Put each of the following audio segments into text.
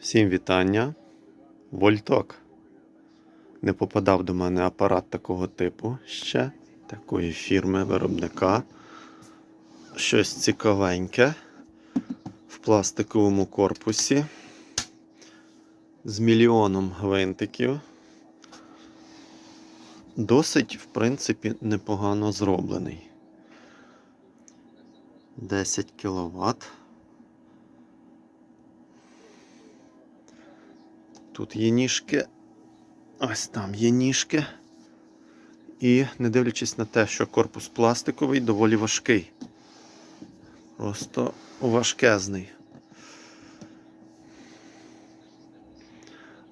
Всім вітання. Вольток. Не попадав до мене апарат такого типу ще, такої фірми виробника. Щось цікавеньке в пластиковому корпусі з мільйоном гвинтиків. Досить, в принципі, непогано зроблений. 10 кВт. Тут є ніжки. Ось там є ніжки. І не дивлячись на те, що корпус пластиковий, доволі важкий. Просто важкезний.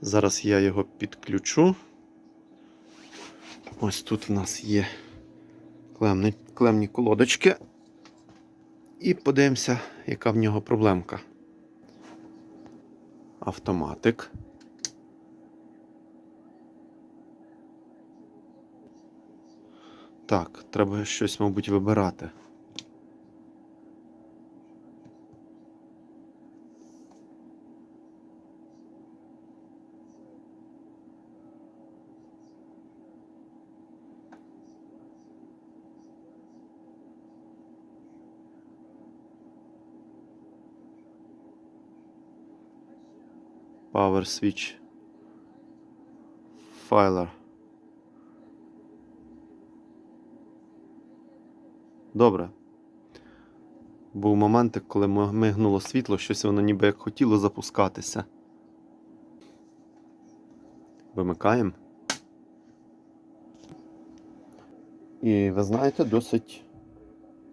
Зараз я його підключу. Ось тут в нас є клемні, клемні колодочки. І подивимося, яка в нього проблемка. Автоматик. Так, треба щось, мабуть, вибирати. Power switch. Filer. Добре. Був момент, коли мигнуло світло, щось воно ніби як хотіло запускатися. Вимикаємо. І ви знаєте, досить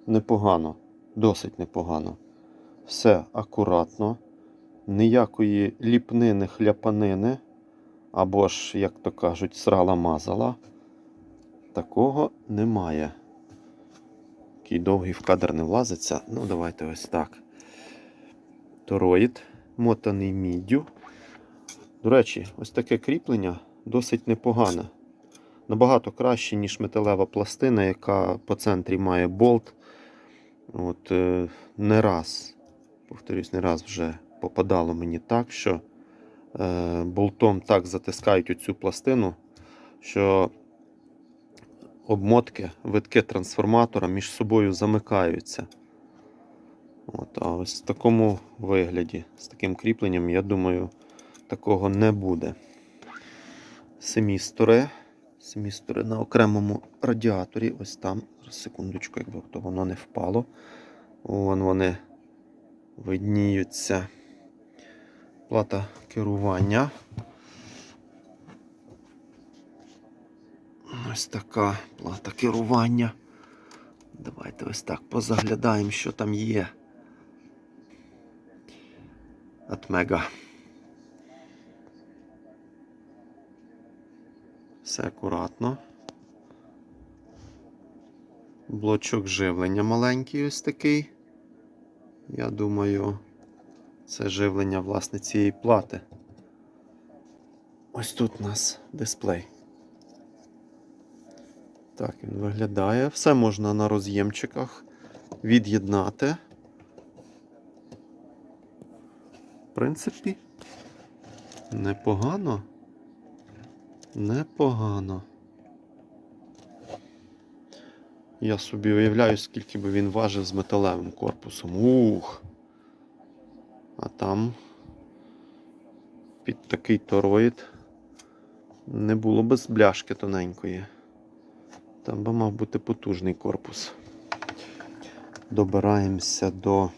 непогано. Досить непогано. Все акуратно. Ніякої ліпнини, хляпанини. Або ж, як то кажуть, срала мазала. Такого немає. Такий довгий в кадр не влазиться. Ну, давайте ось так. Тороїд, мотаний міддю. До речі, ось таке кріплення досить непогане. Набагато краще, ніж металева пластина, яка по центрі має болт. От, е, Не раз, повторюсь, не раз вже попадало мені так, що е, болтом так затискають оцю пластину, що обмотки, витки трансформатора між собою замикаються. От, а ось в такому вигляді, з таким кріпленням, я думаю, такого не буде. Семістори. Семістори на окремому радіаторі. Ось там. Зараз секундочку, якби то воно не впало. Вон вони видніються. Плата керування. Ось така плата керування. Давайте ось так позаглядаємо, що там є. Атмега. Все акуратно. Блочок живлення маленький ось такий. Я думаю, це живлення власне цієї плати. Ось тут у нас дисплей. Так він виглядає. Все можна на роз'ємчиках від'єднати. В принципі, непогано. Непогано. Я собі уявляю, скільки би він важив з металевим корпусом. Ух! А там під такий тороїд не було без бляшки тоненької. Там би мав бути потужний корпус. Добираємося до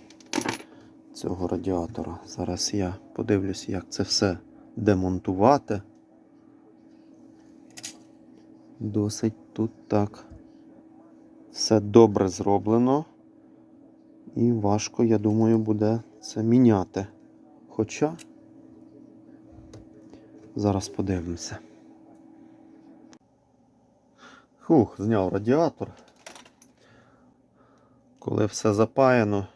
цього радіатора. Зараз я подивлюсь, як це все демонтувати. Досить тут так. Все добре зроблено. І важко, я думаю, буде це міняти. Хоча зараз подивимося. Фух, зняв радіатор. Коли все запаяно,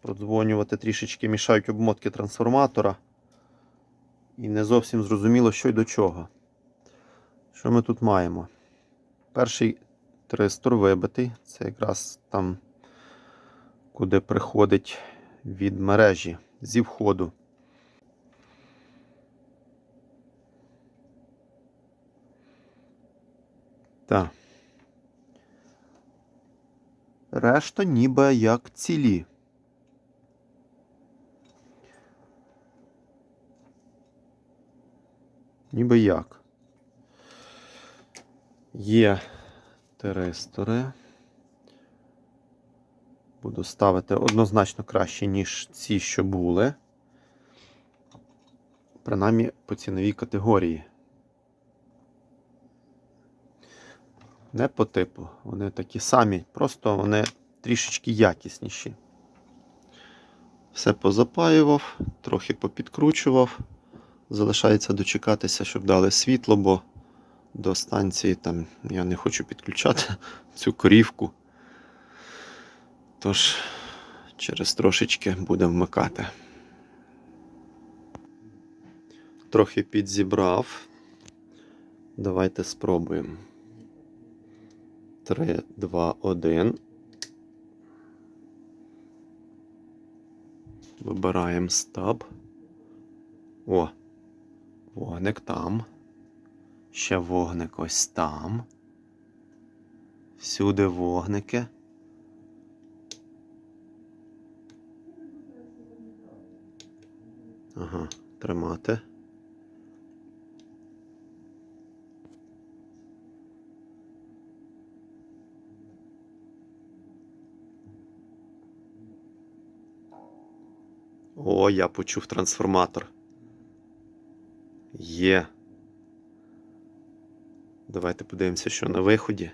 продзвонювати трішечки мішають обмотки трансформатора. І не зовсім зрозуміло, що й до чого. Що ми тут маємо? Перший тристор вибитий, це якраз там, куди приходить від мережі зі входу. Так. Решта ніби як цілі. Ніби як. Є теристори. Буду ставити однозначно краще, ніж ці, що були. Принаймні по ціновій категорії. Не по типу. Вони такі самі, просто вони трішечки якісніші. Все позапаював, трохи попідкручував. Залишається дочекатися, щоб дали світло, бо до станції там я не хочу підключати цю корівку. Тож, через трошечки будемо вмикати. Трохи підзібрав. Давайте спробуємо. 3, 2, 1. Вибираємо стаб. О, вогник там. Ще вогник ось там. Всюди вогники. Ага, тримати. О, я почув трансформатор. Є. Давайте подивимося, що на виході.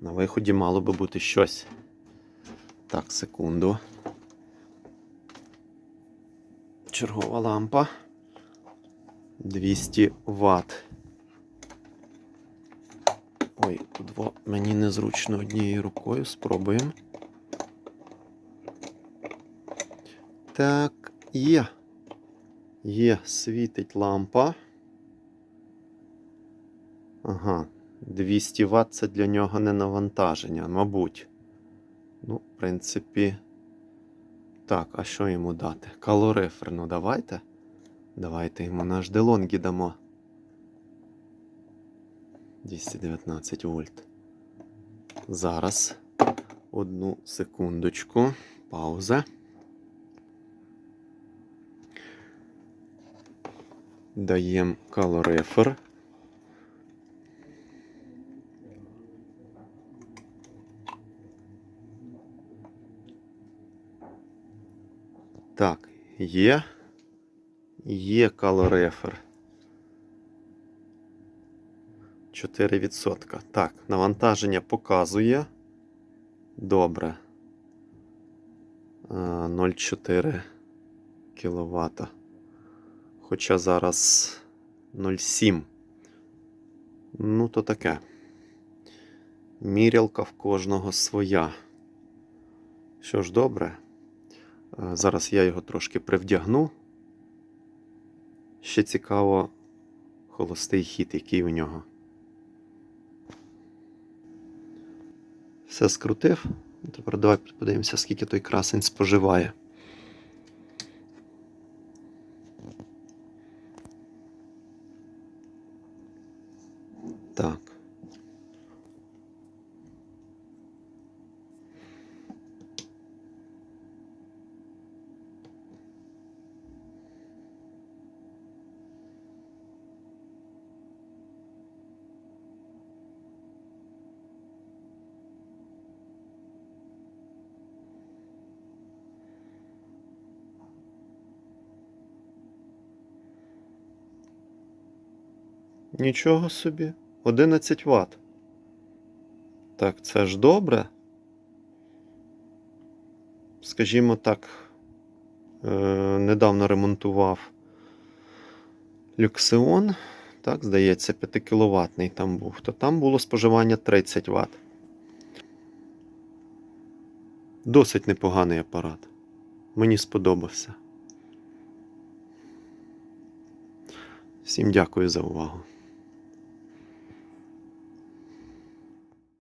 На виході мало би бути щось. Так, секунду. Чергова лампа. 200 Вт. Ой, тут мені незручно однією рукою. Спробуємо. Так, є. Є, світить лампа. Ага, 200 Вт це для нього не навантаження, мабуть. Ну, в принципі. Так, а що йому дати? Калорифер, ну давайте. Давайте йому наш делонгі дамо. 219 вольт. Зараз. Одну секундочку. Пауза. Даємо калорифер. Так, є. Є калорифер. 4%. Так, навантаження показує. Добре. А, 0,4 кВт. Хоча зараз 0,7. Ну, то таке. Мірялка в кожного своя. Що ж, добре. Е, Зараз я його трошки привдягну. Ще цікаво холостий хід, який у нього. Все скрутив. Тепер давай подивимося, скільки той красень споживає. Нічого собі. 11 Вт. Так, це ж добре. Скажімо так, е, недавно ремонтував люксеон. Так, здається, 5 кВт там був. То там було споживання 30 Вт. Досить непоганий апарат. Мені сподобався. Всім дякую за увагу.